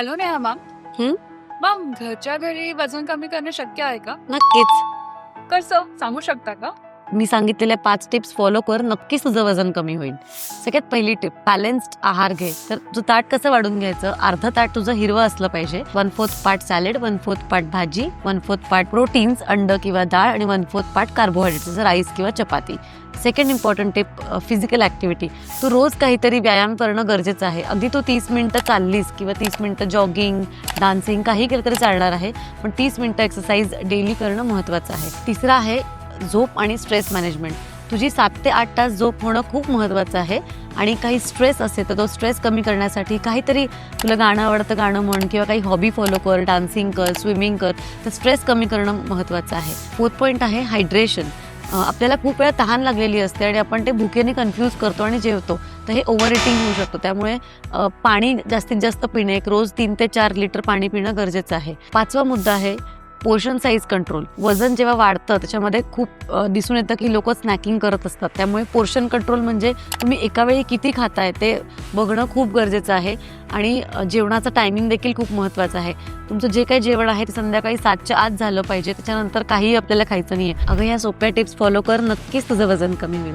Hello Neha ma'am. हं? Ma'am घरच्या घरी वजन कमी करणे शक्य आहे का? नक्कीच. कसं? सांगू शकता का? मी सांगितलेल्या पाच टिप्स फॉलो कर नक्कीच तुझं वजन कमी होईल. सगळ्यात पहिली टिप बॅलन्स्ड आहार घे. तर तुझं ताट कसं वाढून घ्यायचं अर्ध ताट तुझं हिरवं असलं पाहिजे. One fourth part salad one fourth part भाजी वन फोर्थ पार्ट प्रोटीन्स अंड किंवा डाळ आणि वन फोर्थ पार्ट कार्बोहायड्रेट जसं राईस किंवा चपाती. Second important tip physical activity तू रोज काहीतरी व्यायाम करणं गरजेचं आहे. अगदी तू तीस मिनटं चाललीस किंवा तीस मिनटं जॉगिंग डान्सिंग काही केलं तरी चालणार आहे. पण तीस मिनटं एक्सरसाइज डेली करणं महत्त्वाचं आहे. तिसरं आहे झोप आणि स्ट्रेस मॅनेजमेंट. तुझी सात ते आठ तास झोप होणं खूप महत्त्वाचं आहे आणि काही स्ट्रेस असेल तर तो स्ट्रेस कमी करण्यासाठी काहीतरी तुला गाणं आवडतं गाणं म्हण किंवा काही हॉबी फॉलो कर डान्सिंग कर स्विमिंग कर तर स्ट्रेस कमी करणं महत्त्वाचं आहे. फोर्थ पॉईंट आहे हायड्रेशन. आपल्याला खूप वेळा तहान लागलेली असते आणि आपण ते भुकेने कन्फ्यूज करतो आणि जेवतो. तर हे ओव्हर इटिंग होऊ शकतो. त्यामुळे पाणी जास्तीत जास्त पिणे एक रोज तीन ते चार लिटर पाणी पिणं गरजेचं आहे. पाचवा मुद्दा आहे पोर्शन साईज कंट्रोल वजन जेव्हा वाढतं त्याच्यामध्ये खूप दिसून येतं की लोक स्नॅकिंग करत असतात. त्यामुळे पोर्शन कंट्रोल म्हणजे तुम्ही एका वेळी किती खाताय ते बघणं खूप गरजेचं आहे. आणि जेवणाचं टायमिंग देखील खूप महत्त्वाचं आहे. तुमचं जे काही जेवण आहे ते संध्याकाळी सातच्या आत झालं पाहिजे. त्याच्यानंतर काहीही आपल्याला खायचं नाही आहे अगं या सोप्या टिप्स फॉलो कर. नक्कीच तुझं वजन कमी होईल.